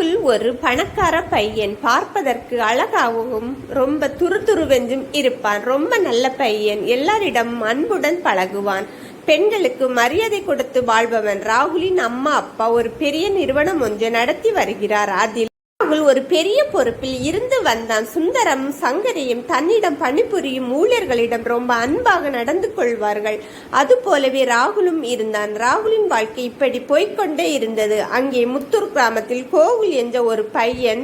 ராகுல் ஒரு பணக்கார பையன் பார்ப்பதற்கு அழகாகவும் ரொம்ப துருதுருவென்றும் இருப்பான். ரொம்ப நல்ல பையன். எல்லாரிடம் அன்புடன் பழகுவான். பெண்களுக்கு மரியாதை கொடுத்து வாழ்பவன். ராகுலின் அம்மா அப்பா ஒரு பெரிய நிறுவனம் ஒன்று நடத்தி வருகிறார். அதில் ராகுல் ஒரு பெரிய பொறுப்பில் இருந்து வந்தான். சுந்தரம் சங்கரியும் தன்னிடம் பணிபுரியும் ஊழியர்களிடம் ரொம்ப அன்பாக நடந்து கொள்வார்கள். அது போலவே ராகுலும் இருந்தான். ராகுலின் வாழ்க்கை இப்படி போய்க்கொண்டே இருந்தது. அங்கே முத்தூர் கிராமத்தில் கோகுல் என்ற ஒரு பையன்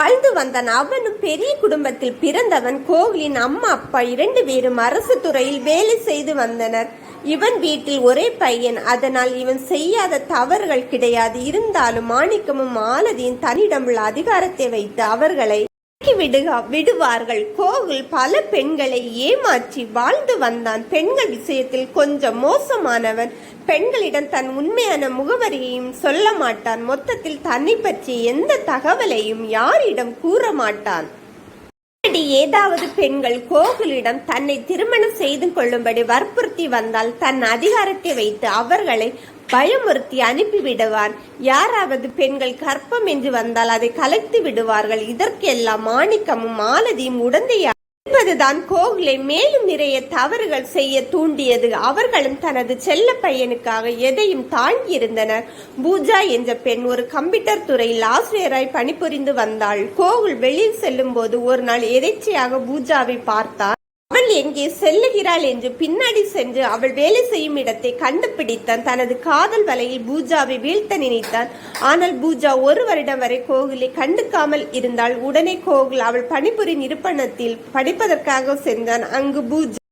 வாழ்ந்து வந்தான். அவனும் பெரிய குடும்பத்தில் பிறந்தவன். கோகுலின் அம்மா அப்பா இரண்டு பேரும் அரசு துறையில் வேலை செய்து வந்தனர். இவன் வீட்டில் ஒரே பையன். அதனால் இவன் செய்யாத தவறுகள் கிடையாது. இருந்தாலும் மாணிக்கமும் மாலதியின் தன்னிடமுள்ள அதிகாரத்தை வைத்து அவர்களை இறக்கி விடுகா விடுவார்கள். கோகுல் பல பெண்களை ஏமாற்றி வாழ்ந்து வந்தான். பெண்கள் விஷயத்தில் கொஞ்சம் மோசமானவன். பெண்களிடம் தன் உண்மையான முகவரியையும் சொல்ல மாட்டான். மொத்தத்தில் தன்னை பற்றி எந்த தகவலையும் யாரிடம் கூற மாட்டான். இப்படி ஏதாவது பெண்கள் கோகுலிடம் தன்னை திருமணம் செய்து கொள்ளும்படி வற்புறுத்தி வந்தால் தன் அதிகாரத்தை வைத்து அவர்களை பயமுறுத்தி அனுப்பிவிடுவான் யாராவது பெண்கள் கற்பம் என்று வந்தால் அதை கலைத்து விடுவார்கள். இதற்கெல்லாம் மாணிக்கமும் மாலதியும் உடந்தையா என்பதுதான் கோகுலை மேலும் நிறைய தவறுகள் செய்ய தூண்டியது. அவர்களும் தனது செல்ல பையனுக்காக எதையும் தாங்கியிருந்தனர். பூஜா என்ற பெண் ஒரு கம்ப்யூட்டர் துறையில் ஆசிரியராய் பணிபுரிந்து வந்தாள். கோகுல் வெளியில் செல்லும் போது ஒரு நாள் எதேச்சையாக பூஜாவை பார்த்தார். செல்லுகிறாள் என்று பின்னாடி சென்று அவள் வேலை செய்யும் இடத்தை கண்டுபிடித்தான். தனது காதல் வலையில் பூஜாவை வீழ்த்த நினைத்தான். ஆனால் பூஜா ஒரு வருடம் வரை கோகுலை கண்டுக்காமல் இருந்தால் உடனே கோகுல் அவள் பணிபுரி நிறுவனத்தில் படிப்பதற்காக சென்றான். அங்கு பூஜா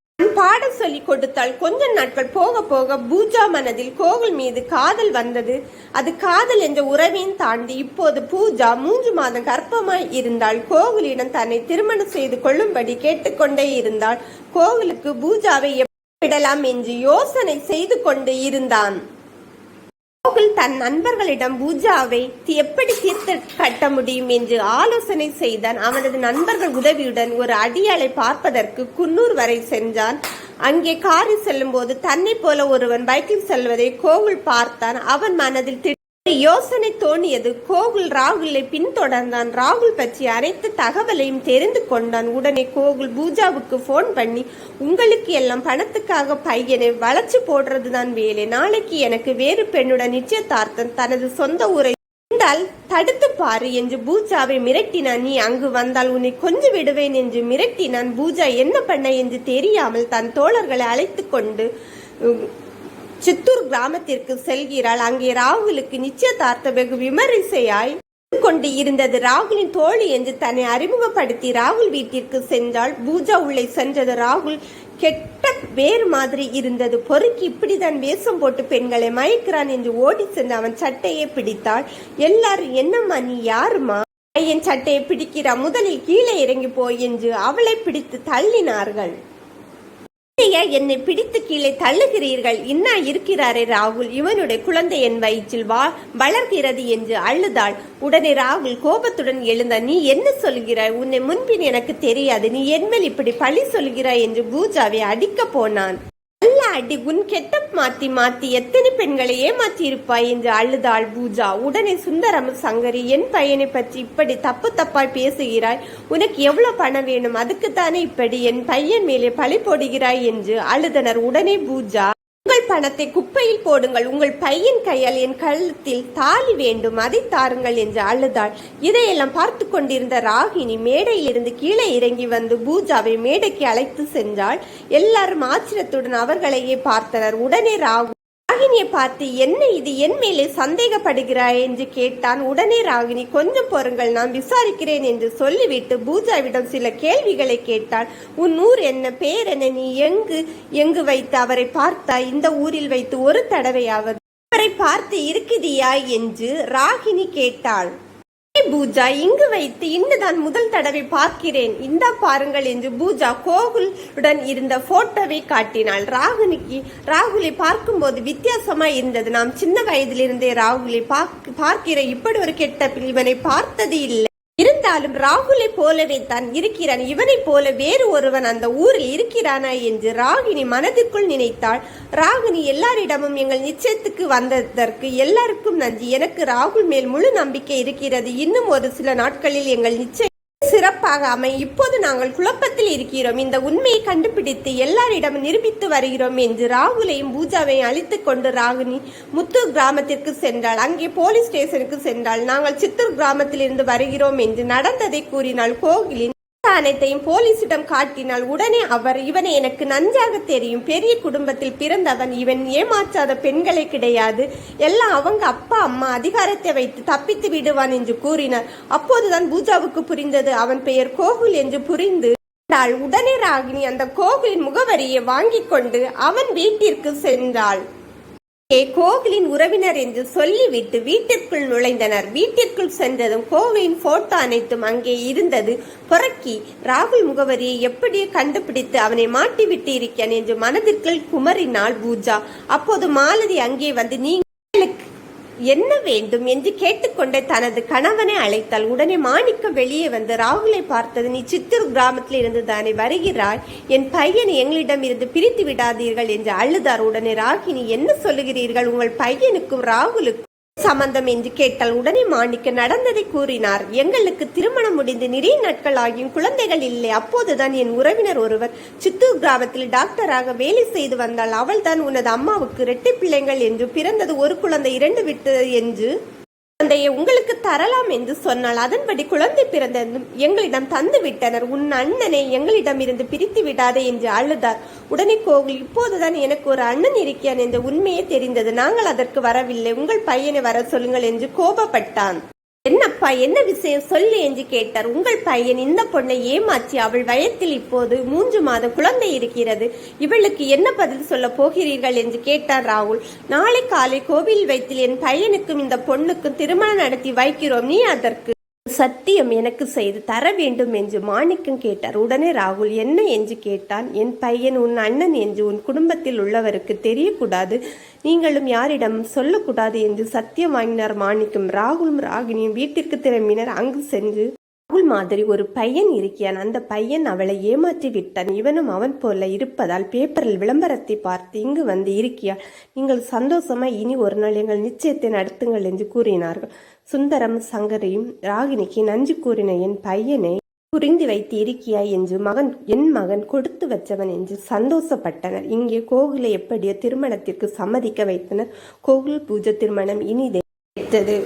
பாடம் சொல்லி கொடுத்தால் கொஞ்ச நாட்கள் போக போக பூஜா மனதில் கோகுல் மீது காதல் வந்தது. அது காதல் என்ற உறவையும் தாண்டி இப்போது பூஜா மூன்று மாதம் கர்ப்பமாய் இருந்தால் கோகுலிடம் தன்னை திருமணம் செய்து கொள்ளும்படி கேட்டுக்கொண்டே இருந்தால் கோகுலுக்கு பூஜாவை விடலாம் என்று யோசனை செய்து கொண்டு இருந்தான். அவள் தன் நண்பர்களிடம் பூஜாவை எப்படி தீர்த்து கட்ட முடியும் என்று ஆலோசனை செய்தான். அவனது நண்பர்கள் உதவியுடன் ஒரு அடியாளை பார்ப்பதற்கு குன்னூர் வரை சென்றான். அங்கே காரில் செல்லும்போது தன்னை போல ஒருவன் பைக்கில் செல்வதை கோகுல் பார்த்தான். அவன் மனதில் யோசனை தோணியது. கோகுல் ராகுலை பின்தொடர்ந்தான். ராகுல் பற்றி அனைத்து தகவலையும் தெரிந்து கொண்டான். உடனே கோகுல் பூஜாவுக்கு போன் பண்ணி உங்களுக்கு எல்லாம் பணத்துக்காக பையனை வளைச்சு போடுறதுதான் வேலை. நாளைக்கு எனக்கு வேறு பெண்ணுடன் நிச்சயதார்த்தம். தனது சொந்த ஊரை இருந்தால் தடுத்து பாரு என்று பூஜாவை மிரட்டினான். நீ அங்கு வந்தால் உன்னை கொஞ்சம் விடுவேன் என்று மிரட்டினான். பூஜா என்ன பண்ண? என்று தெரியாமல் தன் தோழர்களை அழைத்து கொண்டு சித்தூர் கிராமத்திற்கு செல்கிறாள். அங்கே ராகுலுக்கு நிச்சயதார்த்த வெகு விமரிசையாய் கொண்டு இருந்தது. ராகுலின் தோழி என்று தன்னை அறிமுகப்படுத்தி ராகுல் வீட்டிற்கு சென்றாள். பூஜா உள்ளே சென்றது. ராகுல் கெட்ட வேறு மாதிரி இருந்தது. பொறுக்கி இப்படிதான் வேஷம் போட்டு பெண்களை மயக்கிறான் என்று ஓடி சென்று அவன் சட்டையை பிடித்தாள். எல்லாரும் என்னம்மா நீ யாருமா என் சட்டையை பிடிக்கிறா? முதலில் கீழே இறங்கி போய் என்று அவளை பிடித்து தள்ளினார்கள். என்னை பிடித்து கீழே தள்ளுகிறீர்கள். இன்னா இருக்கிறாரே ராகுல். இவனுடைய குழந்தை என் வயிற்றில் வா வளர்கிறது என்று அழுதாள். உடனே ராகுல் கோபத்துடன் எழுந்த நீ என்ன சொல்கிறாய்? உன்னை முன்பின் எனக்கு தெரியாது. நீ என்மேல் இப்படி பழி சொல்கிறாய்? என்று பூஜாவை அடிக்கப் போனான். நல்ல அடி உன் கெட்டப் மாத்தி மாத்தி எத்தனை பெண்களை ஏமாத்தி இருப்பாய் என்று அழுதாள் பூஜா. உடனே சுந்தரம் சங்கரி என் பையனை பற்றி இப்படி தப்பு தப்பாய் பேசுகிறாய். உனக்கு எவ்வளவு பணம் வேணும்? அதுக்குத்தானே இப்படி என் பையன் மேலே பழி போடுகிறாய் என்று அழுதனர் உடனே பூஜா. பணத்தை குப்பையில் போடுங்கள். உங்கள் பையன் கையால் என் கழுத்தில் தாலி வேண்டும். அதை தாருங்கள் என்று அழுதாள். இதையெல்லாம் பார்த்து கொண்டிருந்த ராகினி மேடையிலிருந்து கீழே இறங்கி வந்து பூஜாவை மேடைக்கு அழைத்து சென்றாள். எல்லாரும் ஆச்சரியத்துடன் அவர்களையே பார்த்தனர். உடனே ராகு ராகினியை பார்த்து என்ன இது? என் மேலே சந்தேகப்படுகிறாய்? என்று கேட்டான். உடனே ராகினி கொஞ்சம் பொறுங்கள் நான் விசாரிக்கிறேன் என்று சொல்லிவிட்டு பூஜாவிடம் சில கேள்விகளை கேட்டாள். உன் ஊர் என்ன? பேர் என்ன? நீ எங்கு? எங்கு வைத்து அவரை பார்த்தாய்? இந்த ஊரில் வைத்து ஒரு தடவையாவது அவரை பார்த்து இருக்குதியா என்று ராகினி கேட்டாள். பூஜா இங்கு வைத்து இன்னுதான் முதல் தடவை பார்க்கிறேன். இந்தா பாருங்கள் என்று பூஜா கோகுலுடன் இருந்த போட்டோவை காட்டினாள். ராகுனிக்கு ராகுலை பார்க்கும்போது வித்தியாசமா இருந்தது. நாம் சின்ன வயதிலிருந்தே ராகுலை பார்க்கிற இப்படி ஒரு கெட்ட இவனை பார்த்தது இல்லை. இருந்தாலும் ராகுலை போலவே தான் இருக்கிறான். இவனைப் போல வேறு ஒருவன் அந்த ஊரில் இருக்கிறானா என்று ராகினி மனதிற்குள் நினைத்தாள். ராகினி எல்லாரிடமும் எங்கள் நிச்சயத்துக்கு வந்ததற்கு எல்லாருக்கும் நன்றி. எனக்கு ராகுல் மேல் முழு நம்பிக்கை இருக்கிறது. இன்னும் ஒரு சில நாட்களில் எங்கள் நிச்சயம் சிறப்பாக அமை இப்போது நாங்கள் குழப்பத்தில் இருக்கிறோம். இந்த உண்மையை கண்டுபிடித்து எல்லாரிடம் நிரூபித்து வருகிறோம் என்று ராகுலையும் பூஜாவையும் அழித்து கொண்டு ராகுனி முத்தூர் கிராமத்திற்கு சென்றாள். அங்கே போலீஸ் ஸ்டேஷனுக்கு சென்றாள். நாங்கள் சித்தூர் கிராமத்திலிருந்து வருகிறோம் என்று நடந்ததை கூறினாள் கோகிலின் அனைத்தையும் போலீசிடம் காட்டினால் உடனே அவர் இவனை எனக்கு நன்றாக தெரியும். பெரிய குடும்பத்தில் பிறந்தவன் இவன் ஏமாற்றாத பெண்களே கிடையாது. எல்லாம் அவங்க அப்பா அம்மா அதிகாரத்தை வைத்து தப்பித்து விடுவான் என்று கூறினார். அப்போதுதான் பூஜாவுக்கு புரிந்தது. அவன் பெயர் கோகுல் என்று புரிந்து உடனே ராகினி அந்த கோகுலின் முகவரியை வாங்கிக் கொண்டு அவன் வீட்டிற்கு சென்றாள். கே கோகிலின் உறவினர் என்று சொல்லிவிட்டு வீட்டிற்குள் நுழைந்தனர். வீட்டிற்குள் சென்றதும் கோவிலின் போட்டோ அனைத்தும் அங்கே இருந்தது. புறக்கி ராகுல் முகவரியை எப்படியே கண்டுபிடித்து அவனை மாட்டிவிட்டு இருக்கேன் என்று மனதிற்குள் குமரினாள் பூஜா. அப்போது மாலதி அங்கே வந்து நீ என்ன வேண்டும் என்று கேட்டுக்கொண்டே தனது கணவனை அழைத்தாள் உடனே மாணிக்க வெளியே வந்து ராகுலை பார்த்தது நீ சித்தூர் கிராமத்தில் இருந்து தானே வருகிறாய்? என் பையனை எங்களிடம் இருந்து பிரித்து விடாதீர்கள் என்று அழுதார். உடனே ராகினி என்ன சொல்லுகிறீர்கள்? உங்கள் பையனுக்கும் ராகுலுக்கும் சம்பந்தம் என்று கேட்டால் உடனே மாணிக்க நடந்ததை கூறினார். எங்களுக்கு திருமணம் முடிந்து நிறைய நாட்கள் ஆகியும் குழந்தைகள் இல்லை. அப்போதுதான் என் உறவினர் ஒருவர் சித்தூர் கிராமத்தில் டாக்டராக வேலை செய்து வந்தாள் அவள்தான் உனது அம்மாவுக்கு இரட்டை பிள்ளைகள் என்று பிறந்தது ஒரு குழந்தை இரண்டு விட்டு என்று குழந்தையை உங்களுக்கு தரலாம் என்று சொன்னால் அதன்படி குழந்தை பிறந்ததும் எங்களிடம் தந்து விட்டனர் உன் அண்ணனை எங்களிடம் இருந்து பிரித்து விடாதே என்று அழுதார். உடனே கோகுல் இப்போதுதான் எனக்கு ஒரு அண்ணன் இருக்கிறான் என்ற உண்மையே தெரிந்தது. நாங்கள் அதற்கு வரவில்லை. உங்கள் பையனை வர சொல்லுங்கள் என்று கோபப்பட்டான். என்னப்பா என்ன விஷயம்? சொல்லு என்று கேட்டார். உங்கள் பையன் இந்த பொண்ணை ஏமாற்றி அவள் வயத்தில் இப்போது மூன்று மாதம் குழந்தை இருக்கிறது. இவளுக்கு என்ன பதில் சொல்ல போகிறீர்கள் என்று கேட்டார் ராகுல். நாளை காலை கோவில் வைத்தில் என் பையனுக்கும் இந்த பொண்ணுக்கும் திருமணம் நடத்தி வைக்கிறோம். நீ அதற்கு சத்தியம் எனக்கு செய்து தர வேண்டும் என்று மாணிக்கம் கேட்டார். உடனே ராகுல் என்ன என்று கேட்டான்? என் பையன் உன் அண்ணன் என்று உன் குடும்பத்தில் உள்ளவருக்கு தெரியக்கூடாது. நீங்களும் யாரிடமும் சொல்லக்கூடாது என்று சத்தியம் வாங்கினார் மாணிக்கம். ராகுலும் ராகினியும் வீட்டிற்கு திரும்பினர். அங்கு சென்று ராகுல் மாதிரி ஒரு பையன் இருக்கிறான். அந்த பையன் அவளை ஏமாற்றி விட்டான். இவனும் அவன் போல இருப்பதால் பேப்பரில் விளம்பரத்தை பார்த்து இங்கு வந்து இருக்கியா நீங்கள் சந்தோஷமா இனி ஒரு நாள் எங்கள் நிச்சயத்தை நடத்துங்கள் என்று கூறினார்கள். சுந்தரம் சங்கரையும் ராகினிக்கு நஞ்சு கூறின என் பையனை புரிந்து வைத்து இருக்கியாய் என்று மகன் என் மகன் கொடுத்து வச்சவன் என்று சந்தோஷப்பட்டனர். இங்கே கோகுலை எப்படியோ திருமணத்திற்கு சம்மதிக்க வைத்தனர். கோகுல் பூஜை திருமணம் இனிதே வைத்தது